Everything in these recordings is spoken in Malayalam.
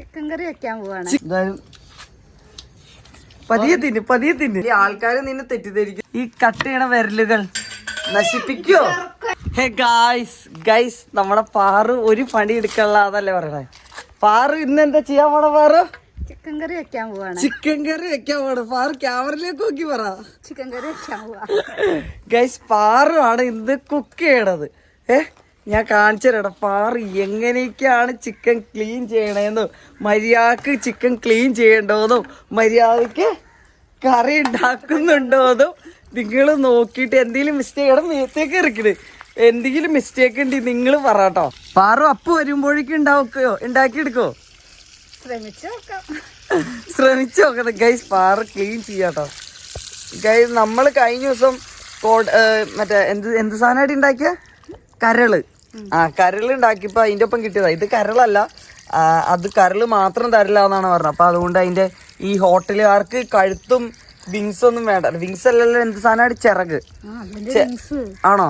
ചിക്കൻ കറി വെക്കാൻ പോവാണ്. എന്തായാലും പതിയെ തിന്നു പതിയെ തിന്നു. ഈ ആൾക്കാര് നിന്നെ തെറ്റിദ്ധരിക്കും. ഈ കട്ട് ചെയ്യണ വിരലുകൾ നശിപ്പിക്കോ? ഹേ ഗായ്സ് ഗൈസ് നമ്മളെ പാറു ഒരു പണി എടുക്കാനുള്ള അതല്ലേ പറയണേ? പാറു ഇന്ന് എന്താ ചെയ്യാൻ പോണ പാറു? ചിക്കൻ കറി വെക്കാൻ പോവാണ്. ചിക്കൻ കറി വെക്കാൻ പോണ പാറു ക്യാമറയിലേക്ക് നോക്കി പറ. ചിക്കൻ കറി വെക്കാൻ പോവാ. ഗൈസ് പാറു ആണ് ഇന്ന് കുക്ക് ചെയ്യണത്. ഏ? ഞാൻ കാണിച്ചു തരാം പാറു എങ്ങനെയൊക്കെയാണ് ചിക്കൻ ക്ലീൻ ചെയ്യണേന്നും മര്യാദയ്ക്ക് ചിക്കൻ ക്ലീൻ ചെയ്യണ്ടോന്നും മര്യാദയ്ക്ക് കറി ഉണ്ടാക്കുന്നുണ്ടോന്നും നിങ്ങൾ നോക്കിയിട്ട് എന്തെങ്കിലും മിസ്റ്റേക്ക് ഇടം മേത്തേക്ക് ഇറക്കണ് എന്തെങ്കിലും മിസ്റ്റേക്ക് ഉണ്ട് നിങ്ങൾ പറട്ടോ പാറു അപ്പ് വരുമ്പോഴേക്കും ഉണ്ടാക്കോ ഉണ്ടാക്കിയെടുക്കോ ശ്രമിച്ചു നോക്കാം. ശ്രമിച്ചു നോക്കണം ഗൈസ് പാറ ക്ലീൻ ചെയ്യാട്ടോ ഗൈസ് നമ്മൾ കഴിഞ്ഞ ദിവസം കോട്- മറ്റേ എന്ത് എന്ത് സാധനമായിട്ട് ഉണ്ടാക്കിയ? കരൾ. ആ കരൾ ഉണ്ടാക്കിയപ്പോ അതിന്റെ ഒപ്പം കിട്ടിയതാ. ഇത് കരളല്ല. അത് കരൾ മാത്രം തരില്ല എന്നാണ് പറഞ്ഞത്. അപ്പൊ അതുകൊണ്ട് അതിന്റെ ഈ ഹോട്ടലുകാർക്ക് കഴുത്തും വിങ്സ് ഒന്നും വേണ്ട. വിങ്സ് അല്ലല്ലോ എന്ത് സാധനമാണ് ചിറക്. ആണോ.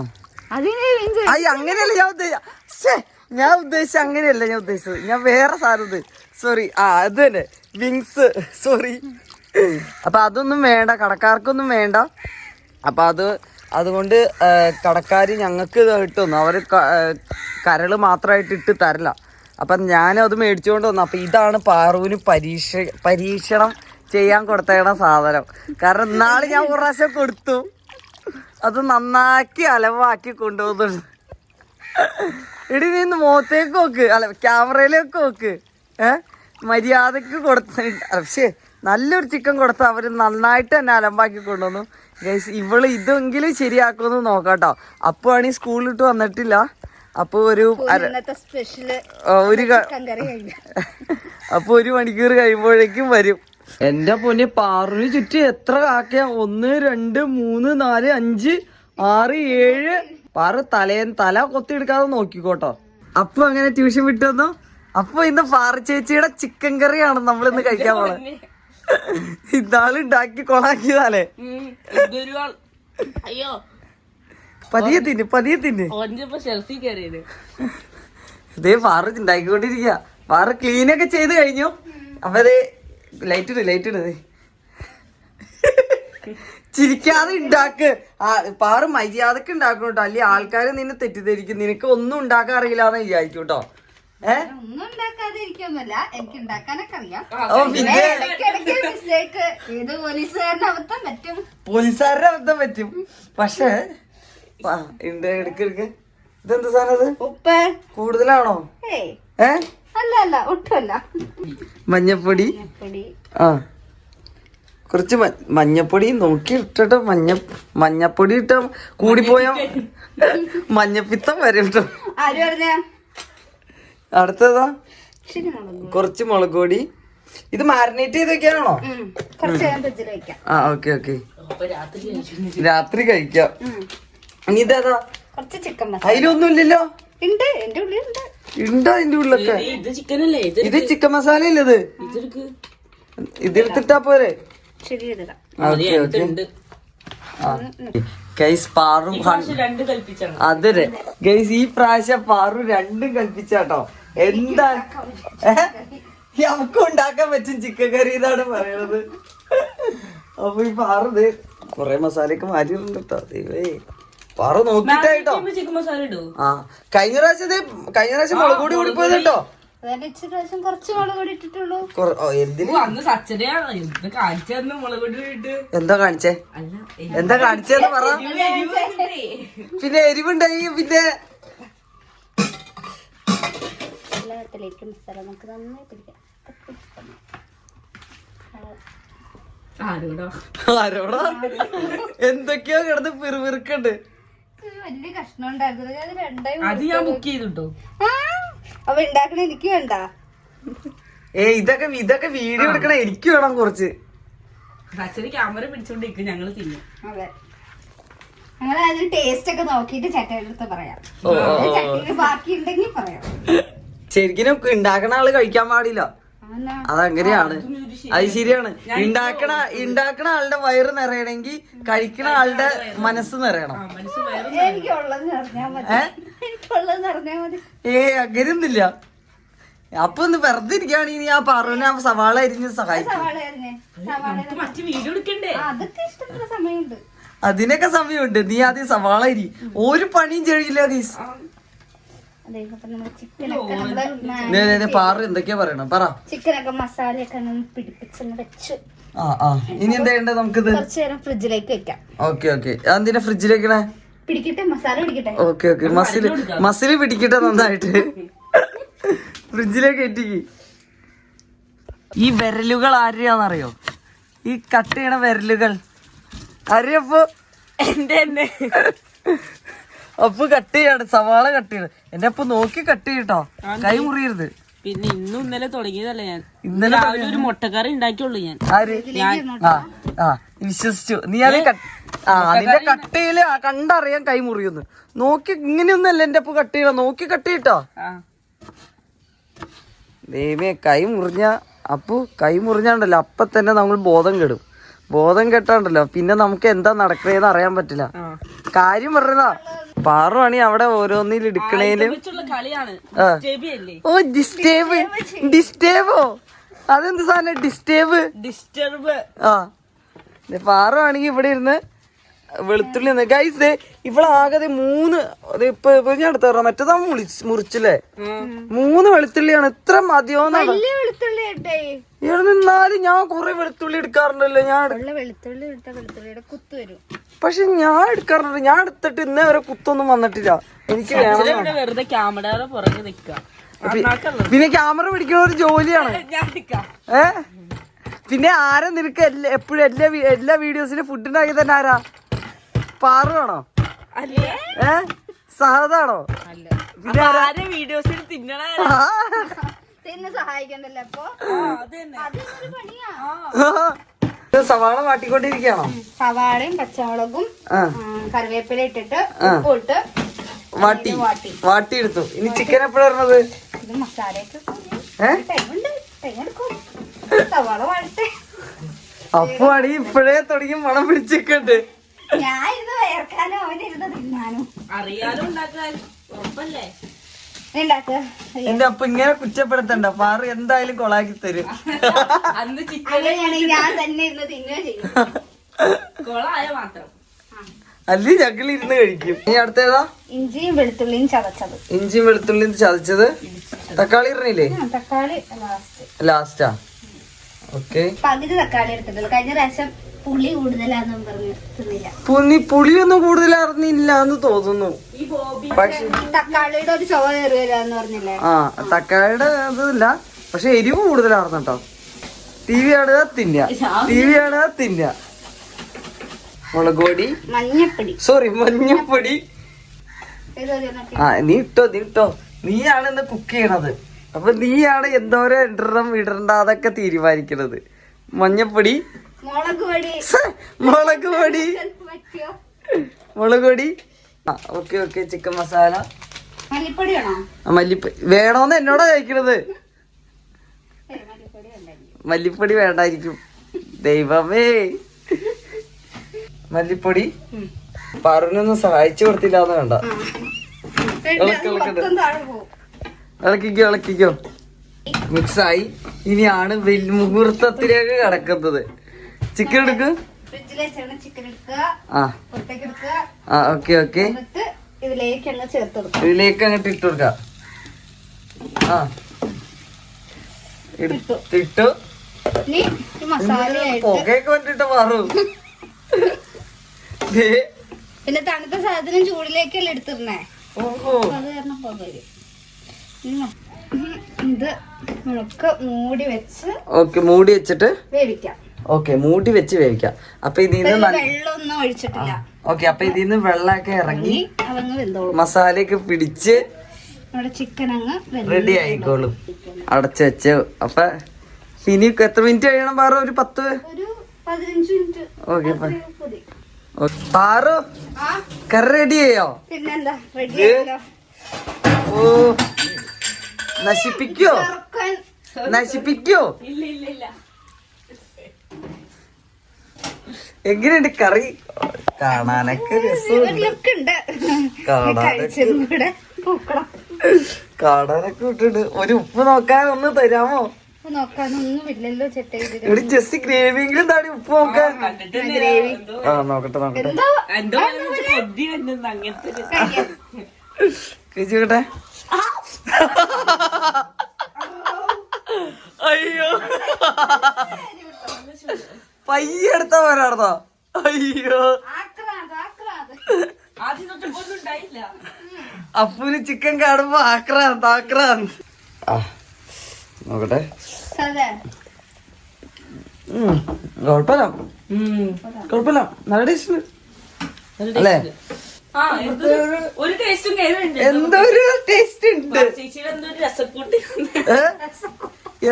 അയ്യ അങ്ങനെയല്ല ഞാൻ ഉദ്ദേശിച്ച ഞാൻ ഉദ്ദേശിച്ച അങ്ങനെയല്ല ഞാൻ ഉദ്ദേശിച്ചത്. ഞാൻ വേറെ സാധനം സോറി ആ അത് തന്നെ. വിങ്സ്. സോറി അപ്പൊ അതൊന്നും വേണ്ട. കടക്കാർക്കൊന്നും വേണ്ട. അപ്പൊ അത് അതുകൊണ്ട് കടക്കാർ ഞങ്ങൾക്ക് കിട്ടുന്നു അവർ കരൾ മാത്രമായിട്ട് ഇട്ട് തരില്ല. അപ്പം ഞാനത് മേടിച്ചുകൊണ്ട് വന്നു. അപ്പം ഇതാണ് പാറുവിന് പരീക്ഷ പരീക്ഷണം ചെയ്യാൻ കൊടുത്തേണ സാധനം. കാരണം നാളെ ഞാൻ ഒരു പ്രാവശ്യം കൊടുത്തു. അത് നന്നാക്കി അലവാക്കി കൊണ്ടുപോകുന്നുണ്ട് ഇടി നീ മുഖത്തേക്ക് നോക്ക്. അല്ല ക്യാമറയിലേക്ക് നോക്ക്. ഏ? മര്യാദയ്ക്ക് കൊടുത്ത പക്ഷേ നല്ലൊരു ചിക്കൻ കൊടുത്ത അവർ നന്നായിട്ട് തന്നെ അലമ്പാക്കി കൊണ്ടുവന്നു. ഗൈസ് ഇവൾ ഇതെങ്കിലും ശരിയാക്കുമെന്ന് നോക്കാട്ടോ. അപ്പൊ ഈ സ്കൂളിലിട്ട് വന്നിട്ടില്ല. അപ്പൊ ഒരു ഒരു അപ്പൊ ഒരു മണിക്കൂർ കഴിയുമ്പോഴേക്കും വരും. എന്റെ പൊന്നെ പാറിന് ചുറ്റും എത്ര കാക്കയാ? ഒന്ന് രണ്ട് മൂന്ന് നാല് അഞ്ച് ആറ് ഏഴ്. പാറ തലേ തല കൊത്തിയെടുക്കാതെ നോക്കിക്കോട്ടോ. അപ്പൊ അങ്ങനെ ട്യൂഷൻ വിട്ടു വന്നു. അപ്പൊ ഇന്ന് പാറ ചേച്ചിയുടെ ചിക്കൻ കറിയാണ് നമ്മൾ ഇന്ന് കഴിക്കാൻ പോണത്. ഇന്നാൾ ഉണ്ടാക്കി കൊളാക്കിയതാലേ അയ്യോ. പതിയെ തിന്ന് പതിയെ തിന്ന്. ഇതേ പാറ് ഉണ്ടാക്കിക്കൊണ്ടിരിക്കുക പാറ് ക്ലീൻ ഒക്കെ ചെയ്ത് കഴിഞ്ഞു. അപ്പൊ അതെ ലൈറ്റ് ഇട് ലൈറ്റ് ഇട് ദേ. ചിരിക്കാതെ ഉണ്ടാക്ക് പാറ് മര്യാദയ്ക്ക് ഉണ്ടാക്കണം കേട്ടോ അല്ലെങ്കിൽ ആൾക്കാർ നിന്നെ തെറ്റിദ്ധരിക്കും. നിനക്ക് ഒന്നും ഉണ്ടാക്കാൻ അറിയില്ല എന്ന് വിചാരിക്കും കേട്ടോ ഒന്നും എനിക്ക് ഉണ്ടാക്കാനൊക്കെ അറിയാം. ഇടയ്ക്കിടയ്ക്ക് മിസ്റ്റേക്ക്. അബദ്ധം പറ്റും. പോലീസുകാരുടെ അബദ്ധം പറ്റും. പക്ഷേ എടുക്ക് ഇതെന്ത് സാധനം ഉപ്പ്. കൂടുതലാണോ? ഏ? അല്ല അല്ല ഒട്ടുമല്ല. മഞ്ഞപ്പൊടി? ആ. കുറച്ച് മഞ്ഞപ്പൊടി നോക്കി ഇട്ടിട്ട് മഞ്ഞ മഞ്ഞപ്പൊടി ഇട്ട കൂടിപ്പോയ മഞ്ഞപ്പിത്തം. വരെ കേട്ടോ ആര് പറഞ്ഞ? അടുത്തതാ? കുറച്ച് മുളക് പൊടി. ഇത് മാരിനേറ്റ് ചെയ്ത് വെക്കാനാണോ? ആ ഓക്കെ ഓക്കെ രാത്രി കഴിക്കാം. ഇനി ഇതേതാ? കുറച്ച് ചിക്കൻ മസാല അതിലൊന്നും ഇല്ലല്ലോ ഉണ്ട് അതിന്റെ ഉള്ളിലൊക്കെ? ഇത് ചിക്കൻ അല്ലേ ഇത്? ഇത് ചിക്കൻ മസാല ഇല്ലത് ഇതെടുത്തിട്ടാ പോരെ പാറും അതെ ഗൈസ് ഈ പ്രാവശ്യം പാറും രണ്ടും കൽപ്പിച്ചാട്ടോ. എന്താ? നമുക്ക് ഉണ്ടാക്കാൻ പറ്റും ചിക്കൻ കറി എന്നാണ് പറയണത്. അപ്പൊ ഈ പാറത് കൊറേ മസാലയൊക്കെ മാറ്റിയിട്ടുണ്ട് കേട്ടോ ദൈവേ പാറു നോക്കിട്ടായിട്ടോ ചിക്കൻ മസാല ഇടൂ? ആ കഴിഞ്ഞ പ്രാവശ്യം കഴിഞ്ഞ പ്രാവശ്യം മുളക് കൂടി കൂടിപ്പോയത് കേട്ടോ എന്ത് കാണിച്ചു തന്നു മുളക് എന്താ കാണിച്ചേ? അല്ല എന്താ കാണിച്ചേന്ന് പറ. പിന്നെ എരിവുണ്ടായി പിന്നെ എല്ലാത്തിലേക്ക് മസാല നമുക്ക് നന്നായി പിടിക്കാം. ആരോടാ? എന്തൊക്കെയോ കിടന്ന് പിറുപിറുക്കുണ്ട്. വലിയ കഷ്ണം ഉണ്ടായിരുന്നു അത് ഞാൻ ബുക്ക് ചെയ്തിട്ടോ അവ ഇണ്ടാക്കണ ഉണ്ടാക്കണ എനിക്ക് വേണ്ട. ഏ ഇതൊക്കെ ഇതൊക്കെ വീഡിയോ എടുക്കണ എനിക്ക് വേണം കുറച്ച്. അച്ഛന് ക്യാമറ പിടിച്ചോണ്ടിരിക്കും ഞങ്ങൾ തിന്നും. അതെ. ഞങ്ങൾ അതിന് ടേസ്റ്റ് ഒക്കെ നോക്കിയിട്ട് ചട്ടയുടെ അടുത്ത് പറയാം. ചട്ടിയിൽ ബാക്കി ഉണ്ടെങ്കിൽ പറയാം. ശരിക്കും ഉണ്ടാക്കണ ആൾ കഴിക്കാൻ പാടില്ല. അതങ്ങനെയാണ്. അത് ശരിയാണ്. ഉണ്ടാക്കണ ഉണ്ടാക്കണ ആളുടെ വയറ് നിറയണമെങ്കിൽ കഴിക്കണ ആളുടെ മനസ്സ് നിറയണം. ഏ? മതി. ഏ അങ്ങനെയൊന്നുമില്ല. അപ്പൊ ഒന്ന് വെറുതെ ഇരിക്കുകയാണെങ്കിൽ ആ പറഞ്ഞ സവാള അരിഞ്ഞ് സഹായിക്കും. അതിനൊക്കെ സമയമുണ്ട്. നീ ആദ്യം സവാള അരി. ഒരു പണിയും ചെയ്യില്ല ഗീസ് അതെ അപ്പൊ നമ്മൾ ചിക്കനൊക്കെ നമ്മൾ പാറു എന്തൊക്കെയാ പറയണം? പറ. ചിക്കനൊക്കെ മസാലയൊക്കെ നമ്മൾ പിടിപ്പിച്ചൊന്ന് വെച്ചു. ആ ആ. ഇനി എന്താ ചെയ്യണ്ടേ നമുക്കിത്? കുറച്ചു നേരം ഫ്രിഡ്ജിലേക്ക് വെക്കാം. Okay okay. എന്തിനാ ഫ്രിഡ്ജിലേക്കണേ പിടിക്കട്ടെ മസാല പിടിക്കട്ടെ. Okay okay. മസിൽ മസിൽ പിടിക്കട്ടെ നന്നായിട്ട്. ഫ്രിഡ്ജിലേക്ക് എത്തിക്ക് ഈ വിരലുകൾ ആരെയാന്നറിയോ ഈ കട്ട് ചെയ്യണ വിരലുകൾ. അറിയപ്പോ എന്റെ തന്നെ. അപ്പൊ കട്ട് ചെയ്യാണ് സവാള കട്ട് ചെയ്യണം. എന്റെ അപ്പൊ നോക്കി കട്ട് ചെയ്യട്ടോ. കൈ മുറിയരുത്. പിന്നെ ഇന്നും ഇന്നലെ തുടങ്ങിയതല്ല ഞാൻ. ഇന്നലെ രാവിലെ ഒരു മുട്ടക്കറി ഉണ്ടാക്കിയുള്ളൂ ഞാൻ. ആര്? ആ വിശ്വസിച്ചു. നീ അത് ആ അതിന്റെ കട്ട് ചെയ്യൽ ആ കണ്ടറിയാൻ കൈ മുറിയുന്നു. നോക്കി ഇങ്ങനെയൊന്നല്ല എന്റെ അപ്പൊ കട്ട് ചെയ്യണം? നോക്കി കട്ട് ചെയ്യട്ടോ. ദൈവമേ കൈ മുറിഞ്ഞ അപ്പു കൈ മുറിഞ്ഞാണ്ടല്ലോ. അപ്പൊ തന്നെ നമ്മൾ ബോധം കെടും. ബോധം കെട്ടാണ്ടല്ലോ. പിന്നെ നമുക്ക് എന്താ നടക്കണേന്ന് അറിയാൻ പറ്റില്ല. കാര്യം പറഞ്ഞതാ. പാറുവാണി അവിടെ ഓരോന്നിൽ എടുക്കണേലും വെച്ചുള്ള സ്റ്റേബി അല്ലേ ഓ ഡിസ്റ്റേബ് ഡിസ്റ്റേബോ അതെന്ത് സാധനം? ഡിസ്റ്റേബ് ഡിസ്റ്റർബ് ആ. പാറുവാണെങ്കിൽ ഇവിടെ ഇരുന്ന് വെളുത്തുള്ളി ഗൈസ് ഇവളാകെ മൂന്ന് ഇപ്പൊ ഇപ്പൊ ഞാൻ എടുത്ത പറഞ്ഞ മറ്റേതാ മുറിച്ചില്ലേ? മൂന്ന് വെളുത്തുള്ളിയാണ്. ഇത്ര മതിയോന്നാണ്. വലിയ വെളുത്തുള്ളി ഇട്ടേ. ഇവിടെ നിന്നാലും ഞാൻ കൊറേ വെളുത്തുള്ളി എടുക്കാറുണ്ടല്ലോ. ഞാൻ വെളുത്തുള്ളി ഇട്ട വെളുത്തുള്ളിയുടെ കുത്തു വരും. പക്ഷെ ഞാൻ എടുക്കാറുണ്ട്. ഞാൻ എടുത്തിട്ട് ഇന്നേ വരെ കുത്തൊന്നും വന്നിട്ടില്ല. എനിക്ക് വേണം. വെറുതെ ക്യാമറയുടെ പുറകെ പിന്നെ ക്യാമറ പിടിക്കുന്ന ഒരു ജോലിയാണ്. ഏ? പിന്നെ ആരാ നിനക്ക് എല്ലാ എപ്പോഴും എല്ലാ എല്ലാ വീഡിയോസിലും ഫുഡ് ഉണ്ടാക്കി തന്നെ ആരാ? പാറുവാണോ അല്ലേ? ഏ? സഹതാണോ പിന്നെ ആരെ? വീഡിയോസിൽ തിന്നണ സഹായിക്കണ്ടല്ലോ അപ്പൊ? സവാള വാട്ടിക്കൊണ്ടിരിക്കണോ സവാളയും പച്ചമുളകും കറിവേപ്പില ഇട്ടിട്ട് ഉപ്പ് ഇട്ട് വാട്ടി. വാട്ടി. എടുത്തു ഇനി ചിക്കൻ എപ്പോഴായിരുന്നത് ഇത് മസാലയൊക്കെ ഏ? ടൈമുണ്ട് ടൈം എടുക്കും. സവാള വാഴട്ടെ അപ്പൊ അടി ഇപ്പോഴേ തുടങ്ങി മണം പിടിച്ചിട്ടുണ്ട് ഞാൻ ഇരുന്ന് വയർക്കാനും അവനിരുന്ന് തിന്നാനും. അറിയാനും ഉണ്ടാക്കാൻ. ഉറപ്പല്ലേ? എന്റെ അപ്പൊ ഇങ്ങനെ കുറ്റപ്പെടുത്തണ്ട. പാറു എന്തായാലും കൊളാക്കി തരും. അന്ന് ചിക്കൻ ഞാൻ തന്നെ ഇരുന്ന് തിന്നുകയും ചെയ്യും. കൊളായ മാത്രം. അല്ലേ ഞങ്ങൾ ഇരുന്ന് കഴിക്കും. ഇനി അടുത്തേതാ? ഇഞ്ചിയും വെളുത്തുള്ളിയും ചതച്ചത്. ഇഞ്ചിയും വെളുത്തുള്ളിയും ചതച്ചത്. തക്കാളി ഇറങ്ങില്ലേ തക്കാളി ലാസ്റ്റ് ലാസ്റ്റാ ഓക്കെ പകുതി തക്കാളി എടുത്തിട്ടുള്ളൂ. കഴിഞ്ഞ പ്രാവശ്യം പുളി കൂടുതലാന്നും പറഞ്ഞ് പുനി പുളിയൊന്നും കൂടുതൽ അറിഞ്ഞില്ല എന്ന് തോന്നുന്നു. ഈ ബോബി പക്ഷെ തക്കാളിയുടെ ഒരു ചുവ പറഞ്ഞില്ലേ? ആ തക്കാളിയുടെ ഇതില്ല പക്ഷെ എരിവ് കൂടുതലായിരുന്നു കേട്ടോ ടി വി ആണ് തിന്ന ടി വി ആണ് തിന്ന മുളകോടി പൊടി മഞ്ഞപ്പൊടി. സോറി മഞ്ഞപ്പൊടി ആ നീ ഇട്ടോ നീ ഇട്ടോ. നീയാണ് ഇന്ന് കുക്ക് ചെയ്യണത്. അപ്പൊ നീയാണ് എന്തോരം ഇടണം ഇടണ്ട അതൊക്കെ തീരുമാനിക്കണത്. മഞ്ഞപ്പൊടി മുളക് പൊടി. മുളക് പൊടി. പറ്റിയോ? മുളക് പൊടി. ആ ഓക്കെ ഓക്കെ ചിക്കൻ മസാല. മല്ലിപ്പൊടി വേണോന്ന് എന്നോടാ ചോദിക്കണത്. മല്ലിപ്പൊടി വേണ്ടായിരിക്കും. ദൈവമേ. മല്ലിപ്പൊടി. പറഞ്ഞൊന്നും സഹായിച്ചു കൊടുത്തില്ല എന്ന് വേണ്ട. ഇളക്കിക്കോ ഇളക്കിക്കോ. മിക്സായി. ഇനിയാണ് മുഹൂർത്തത്തിലേക്ക് കടക്കുന്നത്. ചിക്കൻ എടുക്ക്. ആ. ആ ഓക്കെ ഓക്കെ ഇതിലേക്ക് അങ്ങോട്ട് ഇട്ട് കൊടുക്കാം. ആ. ഇട്ടു. പുകയൊക്കെ വന്നിട്ട് മാറും. പിന്നെ തണുത്ത സാധനം ചൂടിലേക്കല്ലേ എടുത്തിരുന്നേ അത് കാരണം പുക ഇത് നമുക്ക് മൂടി വെച്ച് ഓക്കെ മൂടി വെച്ചിട്ട് വേവിക്കാം. ഓക്കെ മൂടി വെച്ച് വേവിക്കാം. അപ്പൊ ഇതിന്ന് ഓക്കെ അപ്പൊ ഇതിന്ന് വെള്ളമൊക്കെ ഇറങ്ങി മസാലയൊക്കെ പിടിച്ച് നമ്മുടെ ചിക്കൻ അങ്ങ് റെഡി ആയിക്കോളും. അടച്ചു വെച്ച്. അപ്പൊ ഇനി എത്ര മിനിറ്റ് കഴിയണം പാറ? ഒരു പത്ത്? ഒരു പതിനഞ്ച് മിനിറ്റ് ഓക്കെ പാറോ കറി റെഡി ചെയ്യോ? ഓ നശിപ്പിക്കോ? നശിപ്പിക്കോ? ഇല്ല ഇല്ല ഇല്ല എങ്ങനെയുണ്ട് കറി? കാണാനൊക്കെ കാണാനൊക്കെ. കടലൊക്കെ ഇട്ടിട്ട് ഒരു ഉപ്പ് നോക്കാൻ ഒന്ന് തരാമോ? ഇവിടെ ജസ്റ്റ് ഗ്രേവിയെങ്കിലും താടി ഉപ്പ് നോക്കാൻ ആ നോക്കട്ടെ നോക്കട്ടെ. കഴിച്ചോട്ടെ അയ്യോ. പയ്യെ എടുത്താ പോരാർന്നോ അയ്യോ അപ്പുന് ചിക്കൻ കാണുമ്പോ ആക്രാന്ത് ആക്രാന്ത്. നോക്കട്ടെ. കുഴപ്പമില്ല. കുഴപ്പമില്ല. നല്ല ടേസ്റ്റ് അല്ലേ? ഒരു ടേസ്റ്റും എന്തോ ഒരു ടേസ്റ്റ് ഉണ്ട്. ചേച്ചിയുടെ എന്തോ ഒരു രസക്കൂട്ടി. ഏ?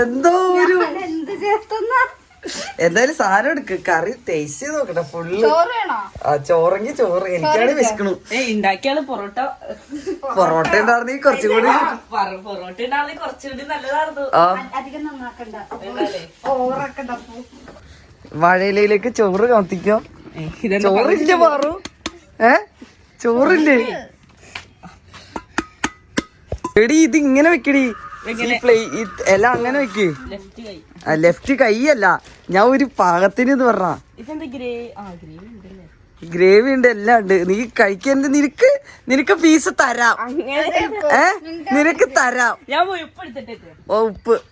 എന്തോ ഒരു എന്ത് ചേർത്തുന്ന? എന്തായാലും സാധനം എടുക്ക്. കറി തേച്ച് നോക്കട്ടെ ഫുള്ള് ചോറ് വേണോ? ആ ചോറെങ്കിൽ ചോറ്. എനിക്കാണ് വിശക്കണു. ഉണ്ടാക്കിയാൾ പൊറോട്ട. പൊറോട്ട ഉണ്ടായിരുന്നെങ്കിൽ കുറച്ചും കൂടി. പറ- പൊറോട്ട ഉണ്ടായിരുന്നെങ്കിൽ കുറച്ചുകൂടി നല്ലതായിരുന്നു വാഴയിലേക്ക് ചോറ് കത്തിക്കോ? ചോറില്ല പാറു. ഏ? ചോറില്ലേ? എടി ഇത് ഇങ്ങനെ വെക്കടി. പ്ലേ അങ്ങനെ വെക്ക്. ലെഫ്റ്റ് കൈ. അല്ല ഞാൻ ഒരു പാകത്തിന് ഇത് പറഞ്ഞ ഗ്രേവി ഉണ്ട് എല്ലാം ഉണ്ട്. നീ കഴിക്കാൻ നിനക്ക് നിനക്ക് പീസ് തരാം. ഏ? നിനക്ക് തരാം. ഓ ഉപ്പ്.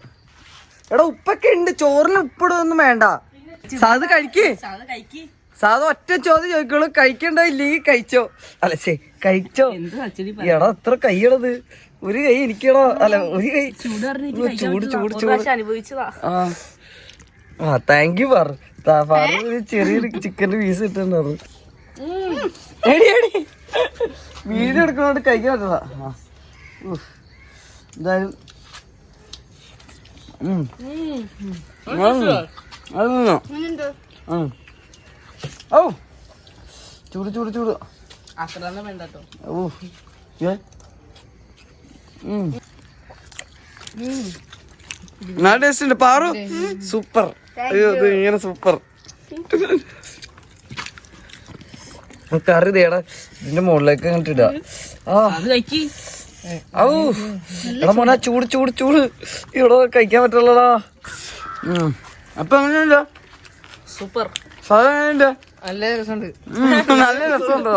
എടാ ഉപ്പൊക്കെ ഉണ്ട്. ചോറിന് ഉപ്പിടൊന്നും വേണ്ട. സാധ കഴിക്കേ. സാധ ഒറ്റ ചോദ്യം ചോദിക്കുള്ളൂ. കഴിക്കണ്ടോ ഇല്ലെങ്കിൽ കഴിച്ചോ? അല്ല ശേ കഴിച്ചോ? എടാ എത്ര കൈയുള്ളത് ഒരു കൈ എനിക്കടോ. അല്ല ഒരു കൈ ചൂട് ചൂട് ചൂട് ആ. ആ താങ്ക് യു പറ. ചെറിയൊരു ചിക്കന്റെ പീസ് ഇട്ടുണ്ടായിരുന്നു വീഡിയോ എടുക്കുന്നോണ്ട് കഴിക്കാൻ പറ്റതാ. എന്തായാലും. ഉം. ഉം. ഔ. ചൂട് ചൂട് ചൂട്. അത്ര വേണ്ടട്ടോ. ഓ ഏ. നല്ല ടേസ്റ്റ് ഉണ്ട്. പാറു? സൂപ്പർ. ഇങ്ങനെ സൂപ്പർ. കറി തേടാ ഇതിന്റെ മുകളിലേക്ക് അങ്ങോട്ട് ഇടാ. ഔ. എടാ മോനെ ചൂട് ചൂട് ചൂട്. ഇവിടെ കഴിക്കാൻ പറ്റുള്ളടാ. അപ്പൊ അങ്ങനെയല്ല. സൂപ്പർ. സാധനം നല്ല രസമുണ്ട്. നല്ല രസമുണ്ടോ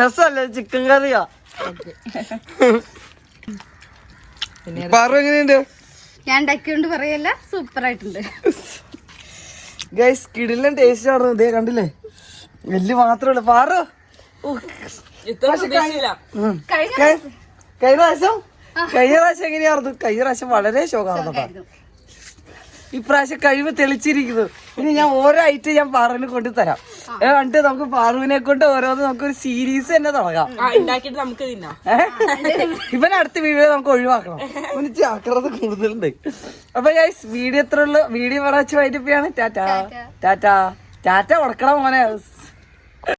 രസമല്ലേ? ചിക്കൻ കറിയാ. പാറു എങ്ങനെയുണ്ട്? ഞാൻ ഉണ്ടാക്കിയോണ്ട് പറയല്ല സൂപ്പർ ആയിട്ടുണ്ട് ഗൈസ് കിടിലൻ ടേസ്റ്റ് ആണ്. ഇതേ കണ്ടില്ലേ? എല്ല് മാത്രമല്ല പാറു. കഴിഞ്ഞ കഴി- കഴിഞ്ഞ പ്രാവശ്യം. കഴിഞ്ഞ പ്രാവശ്യം? എങ്ങനെയായിരുന്നു? കഴിഞ്ഞ പ്രാവശ്യം വളരെ ശോകായിരുന്നു കേട്ടോ. ഇപ്രാവശ്യം കഴിവ് തെളിച്ചിരിക്കുന്നു. ഇനി ഞാൻ ഓരോ ഐറ്റം ഞാൻ പാറിന് കൊണ്ട് കണ്ടിട്ട് നമുക്ക് പാറുവിനെ കൊണ്ട് ഓരോന്ന് നമുക്ക് ഒരു സീരീസ് തന്നെ തുടങ്ങാം. നമുക്ക് തിന്നാം. ഇവൻ അടുത്ത വീഡിയോ നമുക്ക് ഒഴിവാക്കണം. ഇവന് ചാക്രത കൂടുതലുണ്ട്. അപ്പൊ ഗൈസ് വീഡിയോ എത്ര ഉള്ളു. വീഡിയോ പറയാച്ച് വൈകിട്ട് ടാറ്റാ. ടാറ്റാ. ടാറ്റ. ഉടക്കണം മോനെ.